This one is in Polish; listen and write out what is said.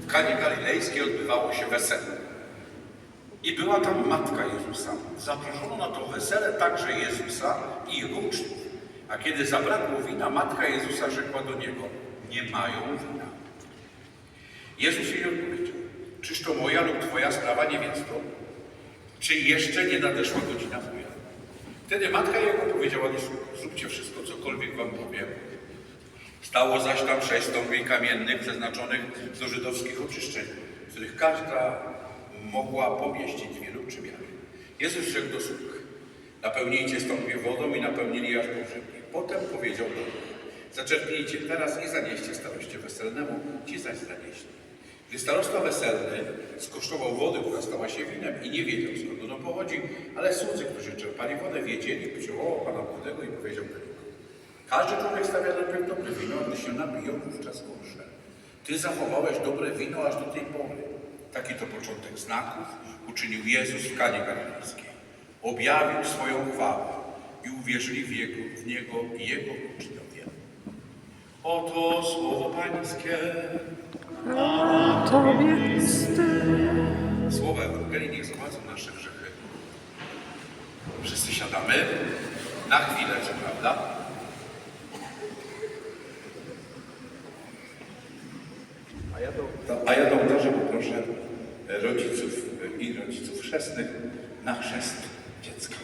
W Kanie Galilejskiej odbywało się wesele. I była tam matka Jezusa. Zaproszono na to wesele także Jezusa i jego uczniów. A kiedy zabrakło wina, matka Jezusa rzekła do niego: Nie mają wina. Jezus jej odpowiedział: Czyż to moja lub twoja sprawa, nie więc to? Czy jeszcze nie nadeszła godzina moja? Wtedy matka jego powiedziała sług: Zróbcie wszystko, cokolwiek wam powiem. Stało zaś tam sześć stąpień kamiennych przeznaczonych do żydowskich oczyszczeń, w których każda mogła pomieścić dwie lub trzy miary. Jezus rzekł do sług, napełnijcie stąpie wodą i napełnili aż po brzegi. Potem powiedział do nich, zaczerpnijcie teraz i zanieście staroście weselnemu, ci zaś zanieśli. Gdy starosta weselny skosztował wody, która stała się winem i nie wiedział skąd ono pochodzi, ale słudzy, którzy czerpali wodę, wiedzieli, przywołał Pana Młodego i powiedział do niego, każdy człowiek stawia najpierw dobre wino, a gdy się napiją, wówczas gorsze. Ty zachowałeś dobre wino aż do tej pory. Taki to początek znaków uczynił Jezus w Kanie Galilejskiej. Objawił swoją chwałę i uwierzyli w, jego, w Niego i Jego uczniowie. Oto słowo Pańskie. Tobie wstyd. Słowa Ewangelii niech zgładzą nasze grzechy. Wszyscy siadamy. Na chwilę, co prawda? A ja do, a ja do ołtarza poproszę rodziców i rodziców chrzestnych na chrzest dziecka.